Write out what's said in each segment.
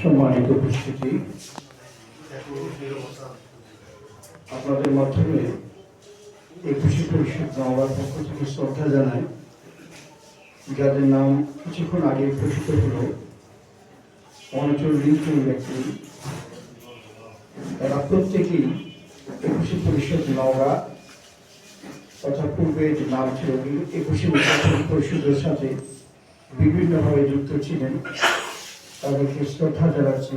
সম্মানিত উপস্থিতি। আপনাদের মাধ্যমে একুশে পরিষদ নওয়ার পক্ষ থেকে শ্রদ্ধা জানাই। যাদের নাম কিছুক্ষণ আগে ঘোষিত হল উনচল্লিশ জন ব্যক্তি। তারা প্রত্যেকেই একুশে পরিষদ নওয়া তথা পূর্বে যে নাম ছিল একুশে পরিষদের সাথে বিভিন্নভাবে যুক্ত ছিলেন। তাদেরকে শ্রদ্ধা জানাচ্ছি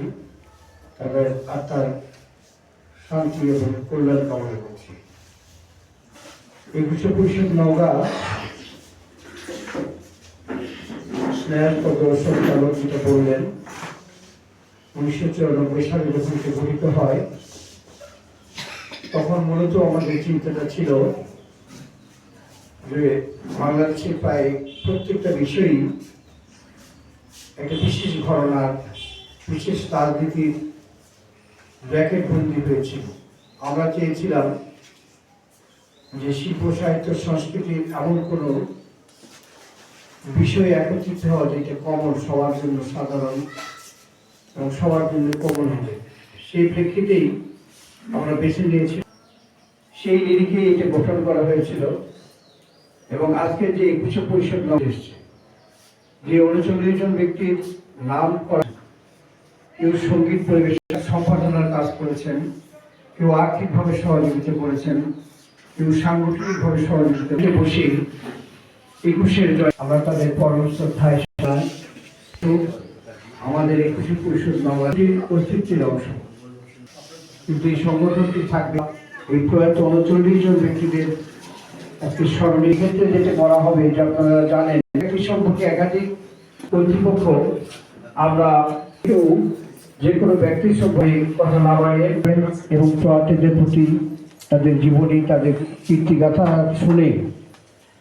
তাদের আত্মার শান্তি এবং কল্যাণ কামনা করছি। একুশে পরিষদ নওগাঁ স্নেহ প্রদর্শন যেটা বললেন উনিশশো চুরানব্বই সালে যখন সে গঠিত হয়, তখন মূলত আমাদের চিন্তাটা ছিল যে বাংলাদেশের প্রায় প্রত্যেকটা বিষয়ই একটা বিশেষ ঘটনার, বিশেষ রাজনীতির ব্র্যাকেট বন্দি হয়েছিল। আমরা চেয়েছিলাম যে শিল্প, সাহিত্য, সংস্কৃতির এমন কোনো বিষয় একত্রিত হওয়া যেটা কমন, সবার জন্য সাধারণ এবং সবার জন্য কমন হবে। সেই প্রেক্ষিতেই আমরা বেছে নিয়েছি। সেই নিরিখেই এটা গঠন করা হয়েছিল এবং আজকে যে একুশে পরিষদ এসছে। যে উনচল্লিশ জন ব্যক্তির নাম করা কেউ সংগীত পরিবেশন সম্পাদনার কাজ করেছেন, কেউ আর্থিকভাবে সহযোগিতা করেছেন, কেউ সাংগঠনিকভাবে সহযোগিতা বসে একুশের জয় আমরা তাদের পরম শ্রদ্ধায় আমাদের একুশে পরিষদ নবাজির অস্তিত্বের অংশ। কিন্তু এই সংগঠনটি থাকবে এই প্রয়াত উনচল্লিশ জন ব্যক্তিদের আজকে স্মরণীয় ক্ষেত্রে যেটা করা হবে যে আপনারা জানেন। একটি সম্পর্কে একাধিক কর্তৃপক্ষ, আমরা যে কোনো ব্যক্তির সম্পর্কে কথা না বাড়িয়ে এবং প্রয়াতদের প্রতি তাদের জীবনী, তাদের কীর্তিগাথা শুনে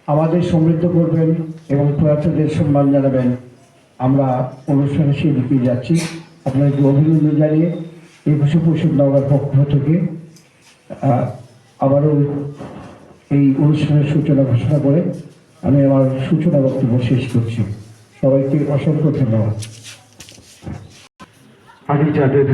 আমাদের সমৃদ্ধ করবেন এবং প্রয়াতদের সম্মান জানাবেন। আমরা অনুষ্ঠানে সেই দিকে যাচ্ছি। আপনাদেরকে অভিনন্দন জানিয়ে একুশে পরিষদ নগর পক্ষ থেকে আবারও এই অনুষ্ঠানের সূচনা ঘোষণা করে আমি আমার সূচনা বক্তব্য শেষ করছি। সবাইকে অসংখ্য ধন্যবাদ। আমি যাদের